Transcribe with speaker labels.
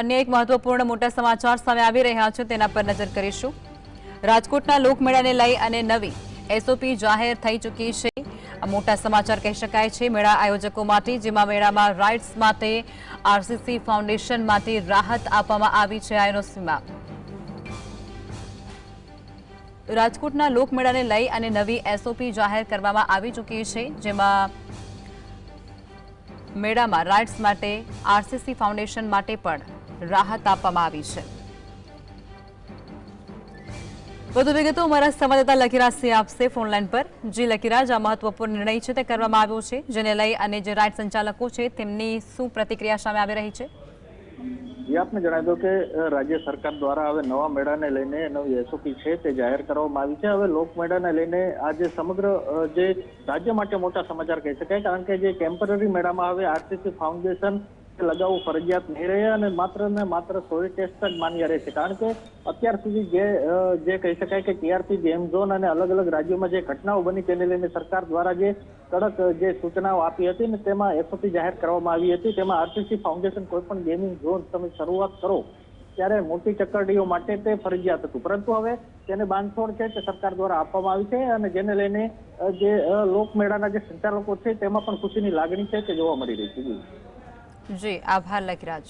Speaker 1: અન્ય એક મહત્વપૂર્ણ મોટા સમાચાર સામે આવી રહ્યા છે, તેના પર નજર કરીશું. રાજકોટના લોકમેળાને લઈ અને નવી એસઓપી જાહેર થઈ ચૂકી છે. મોટા સમાચાર કહી શકાય છે, મેળા આયોજકો માટે, જેમાં મેળામાં રાઇડ્સ માટે આરસીસી ફાઉન્ડેશનમાંથી રાહત આપવામાં આવી છે આઈઓસીમાં રાજકોટના લોકમેળાને લઈ અને નવી એસઓપી જાહેર કરવામાં આવી ચૂકી છે, જેમાં મેળામાં રાઇડ્સ માટે આરસીસી ફાઉન્ડેશન માટે પણ રાહત આપવામાં આવી છે. વધુ વિગતો અમારા સંવાદદાતા લકીરાજ સિંહ આપશે ફોનલાઈન પર. જે લકીરાજ આ મહત્વપૂર્ણ નિર્ણય છે તે કરવામાં આવ્યો છે, જેને લઈ અને જે રાઇડ સંચાલકો છે તેમની શું પ્રતિક્રિયા સામે આવી રહી છે?
Speaker 2: જે, આપને જણાવી દો કે રાજ્ય સરકાર દ્વારા હવે નવા મેળાને લઈને નવી એસઓપી છે તે જાહેર કરવામાં આવી છે. હવે લોક મેળાને લઈને આજે સમગ્ર જે રાજ્ય માટે મોટા સમાચાર કહી શકાય, કારણ કે જે ટેમ્પરરી મેળામાં હવે આરસીસી ફાઉન્ડેશન લગાવવું ફરજિયાત નહીં રહે અને માત્ર ને માત્ર સોય ટેસ્ટ જ માન્ય રહેશે કારણ કે અત્યાર સુધી જે જે કહી શકાય કે ટીઆરપી, ગેમ ઝોન અને અલગ અલગ રાજ્યોમાં જે ઘટનાઓ બની તેને લઈને સરકાર દ્વારા જે કડક, જે સૂચનાઓ આપી હતી ને તેમાં એસઓપી જાહેર કરવામાં આવી હતી. તેમાં આરસીસી ફાઉન્ડેશન કોઈ પણ ગેમિંગ ઝોન તમે શરૂઆત કરો ત્યારે મોટી ચક્કરડીઓ માટે તે ફરજિયાત હતું. પરંતુ હવે તેને બાંધછોડ છે તે સરકાર દ્વારા આપવામાં આવી છે અને જેને લઈને જે લોકમેળાના જે સંચાલકો છે તેમાં પણ ખુશીની લાગણી છે તે જોવા મળી રહી છે.
Speaker 1: જી. આભાર લકીરાજ